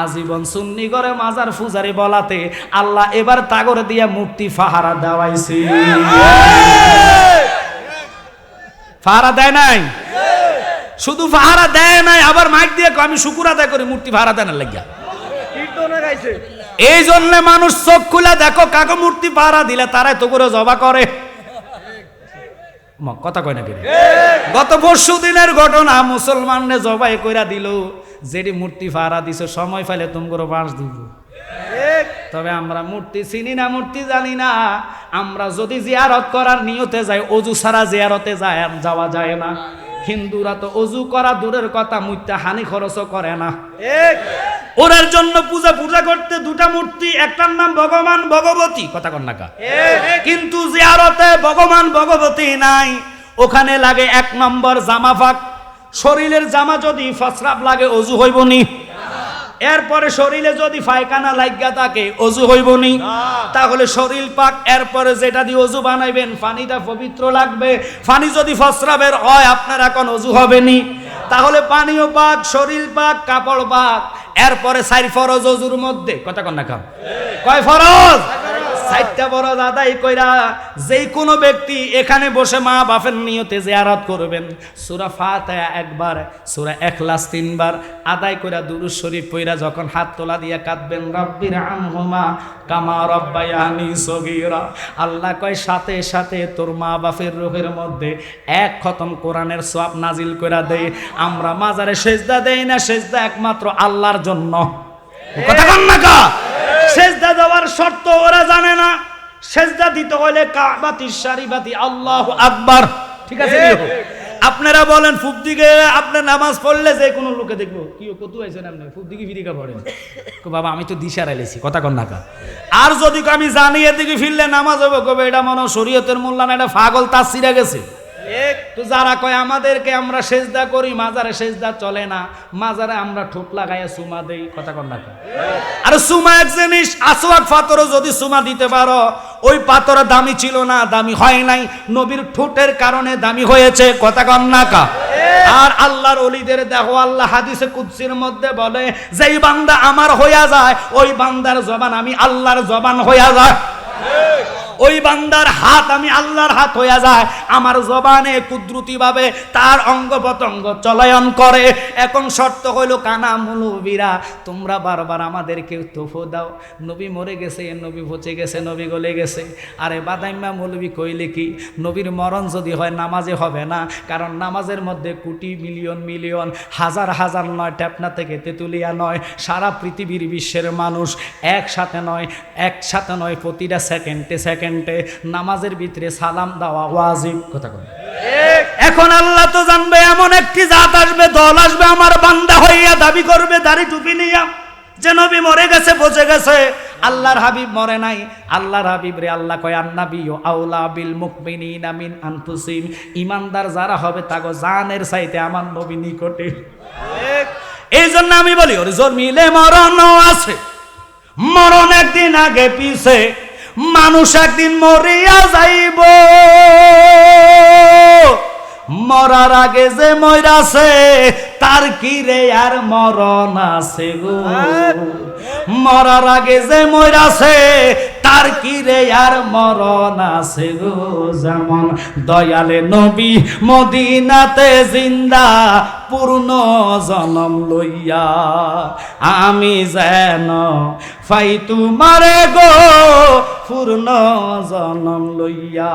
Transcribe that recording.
আজীবন সুন্নি করে মাজার ফুজারি বলাতে আল্লাহ এবার তাগরে দিয়া মূর্তি ফাহারা দেওয়াইছে। ফাহারা দেয় নাই? শুধু ফাহারা দেয় নাই, আবার মাইক দিয়ে আমি শুকুর আদায় করি মূর্তি ফাহারা দেয় না লাগিয়া। এই জন্য মানুষ চোখ খুলে দেখো, কাকে মূর্তি পাহারা দিলে তারাই তো করে জবা করে। কথা কয় না গত পরশু দিনের ঘটনা মুসলমানরে জবাই কইরা দিল। যেটি মূর্তি পাহারা দিছে সময় পাইলে তোমরা বাঁশ দিব। তবে আমরা মূর্তি চিনি না মূর্তি জানি না। আমরা যদি জিয়ারত করার নিয়তে যাই অজু ছাড়া জিয়ারতে যায় যাওয়া যায় না। হিন্দুরা তো অজু করা দূরের কথা মুত্যা হানি খরচও করে না। ওরার জন্য পূজা পূজা করতে দুটা মূর্তি একটার নাম ভগবান ভগবতী কথা কন না কা? কিন্তু জিয়ারতে ভগবান ভগবতী নাই। ওখানে লাগে এক নম্বর জামা ফাক শরীরের জামা যদি ফসরাপ লাগে, অজু হইব নি এরপরে শরীরে যদি পায়খানা লাগিয়া থাকে, অজু হইব নি তাহলে শরীর পাক, এরপরে যেটা দিয়ে অজু বানাইবেন, পানিটা পবিত্র লাগবে। পানি যদি ফসরাবের হয়, আপনার এখন অজু হবে নি তাহলে পানিও পাক, শরীর পাক, কাপড় পাক, এরপরে সাইর ফরজ অজুর মধ্যে। কথা কন না খাও কয় ফরজ? সাইটটা ফরজ আদায় কইরা যেই কোনো ব্যক্তি এখানে বসে মা বাপের নিয়তে জিয়ারত করবেন। সূরা ফাতিহা একবার, সূরা ইখলাস তিনবার আদায় কইরা দুরূদ শরীফ পইরা যখন হাত তোলা দিয়া কাঁদবেন, রব্বির আমহুমা কামা রব্বায়ানি সগীরা। আল্লাহ কয়, সাথে সাথে তোর মা বাপের রূহের মধ্যে এক খতম কোরআনের সওয়াব নাজিল কইরা দেয় আমরা মাজারে সেজদা দেই না, সেজদা একমাত্র আল্লাহর জন্য। কথা কন না সেজদা দেওয়ার শর্ত ওরা জানে না। সেজদা দিতে হলে কাবাতি সারিবাতি আল্লাহ আকবার। ঠিক আছে আপনারা বলেন ফুপ দিকে আপনি নামাজ পড়লে যে কোনো লোকে দেখব। কি কত আইছেন আপনি? ফুপ দিকে ফিরিকা পড়েন। বাবা আমি তো দিশা রাইলেছি কথা কন না কা। আর যদি আমি জানি এদিকে ফিরলে নামাজ হবে কবে এটা মনে শরীয়তের মূল্যায়ন এটা ফাগল তার সিরা গেছে। তো যারা কয় আমাদেরকে আমরা সেজদা করি মাজারে সেজদা চলে না মাজারে আমরা ঠোঁট লাগাইয়া সুমা দেই। কথা কন না আর সুমা এক জিনিস আসওয়াক পাথরও যদি সুমা দিতে পারো ওই পাথর দামি ছিল না দামি হয় নাই নবীর ঠোঁটের কারণে দামি হয়েছে কথা কন না কা আর আল্লাহর অলিদের দেখো আল্লাহ হাদিসে কুদসির মধ্যে বলে যেই বান্দা আমার হইয়া যায় ওই বান্দার জবান আমি আল্লাহর জবান হইয়া যায়। ওই বান্দার হাত আমি আল্লাহর হাত হইয়া যায়। আমার জবানে কুদরতি ভাবে তার অঙ্গ প্রত্যঙ্গ চলায়ন করে। এখন শর্ত হইল, কানা মুলুবিরা, তোমরা বারবার আমাদেরকে তোফো দাও। নবী মরে গেছে, নবী পচে গেছে, নবী গলে গেছে। আরে বাদাইম্মা মৌলবি কইলে কি? নবীর মরণ যদি হয়, নামাজে হবে না। কারণ নামাজের মধ্যে কোটি মিলিয়ন মিলিয়ন, হাজার হাজার নয় ট্যাপনা থেকে তেতুলিয়া নয়, সারা পৃথিবীর বিশ্বের মানুষ একসাথে নয় একসাথে নয়, প্রতিটা সেকেন্ডে সেকেন্ডে নামাজের ভিতরে সালাম দেওয়া ওয়াজিব। কথা কয়। এখন আল্লাহ তো জানবে এমন একটি জাত আসবে দল আসবে আমার বান্দা হইয়া দাবি করবে দাড়ি টুপি নিয়া। যে নবী মরে গেছে বসে গেছে। আল্লাহর হাবিব মরে নাই। আল্লাহর হাবিব রে আল্লাহ কয় আন্নাবি ও আউলা বিল মুকমিনিনা মিন আনফুসিম ইমানদার যারা হবে তাগো জানের চাইতে আমার নবী নিকটে। এই জন্য আমি বলি ওর জন্মিলে মরণ আছে। মরণ একদিন আগে পিছে। মানুষ একদিন মরিয়া যাইব। মরার আগে যে মরাছে তার কি রে আর মরণ আছে গো? মরার আগে যে মরাছে তার কি রে আর মরণ আছে গো? যেমন দয়ালে নবী মদিনাতে জিন্দা, পূর্ণ জনম লইয়া। আমি যেন ফাই তোমারে গো, পূর্ণ জনম লইয়া।